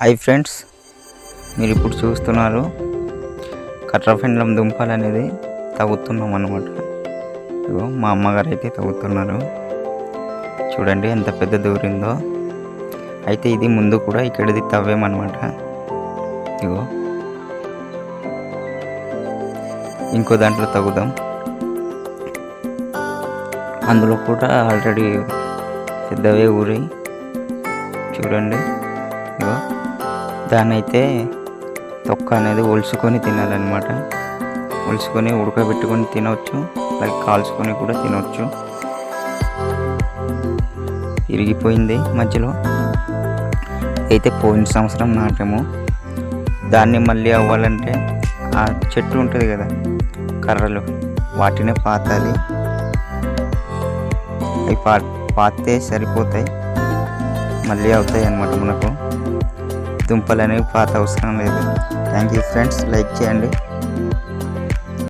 Hi friends మీరు ఇప్పుడు చూస్తున్నారు కట్రఫెండ్లం దుంపలు అనేది తవ్వుతున్నాం అనమాట ఇగో మా అమ్మగారు అయితే తవ్వుతున్నారు. చూడండి ఎంత పెద్ద దూరిందో అయితే ఇది ముందు కూడా ఇక్కడిది తవ్వేమన్నమాట ఇగో ఇంకో దాంట్లో తగ్గుదాం అందులో కూడా ఆల్రెడీ పెద్దవే ఊరి చూడండి. ఇగో దాన్ని అయితే తొక్క అనేది ఒలుసుకొని తినాలన్నమాట. ఒలుసుకొని ఉడకబెట్టుకొని తినవచ్చు అలాగే కాల్చుకొని కూడా తినవచ్చు ఇరిగిపోయింది మధ్యలో. అయితే పోయిన సంవత్సరం నాటము. దాన్ని మళ్ళీ అవ్వాలంటే ఆ చెట్టు ఉంటుంది కదా కర్రలు వాటినే పాతాలి. అవి పా పాతే సరిపోతాయి. మళ్ళీ అవుతాయి అన్నమాట మనకు. దుంపలు అనేవి పాత అవసరం లేదు. Thank you friends. లైక్ చేయండి.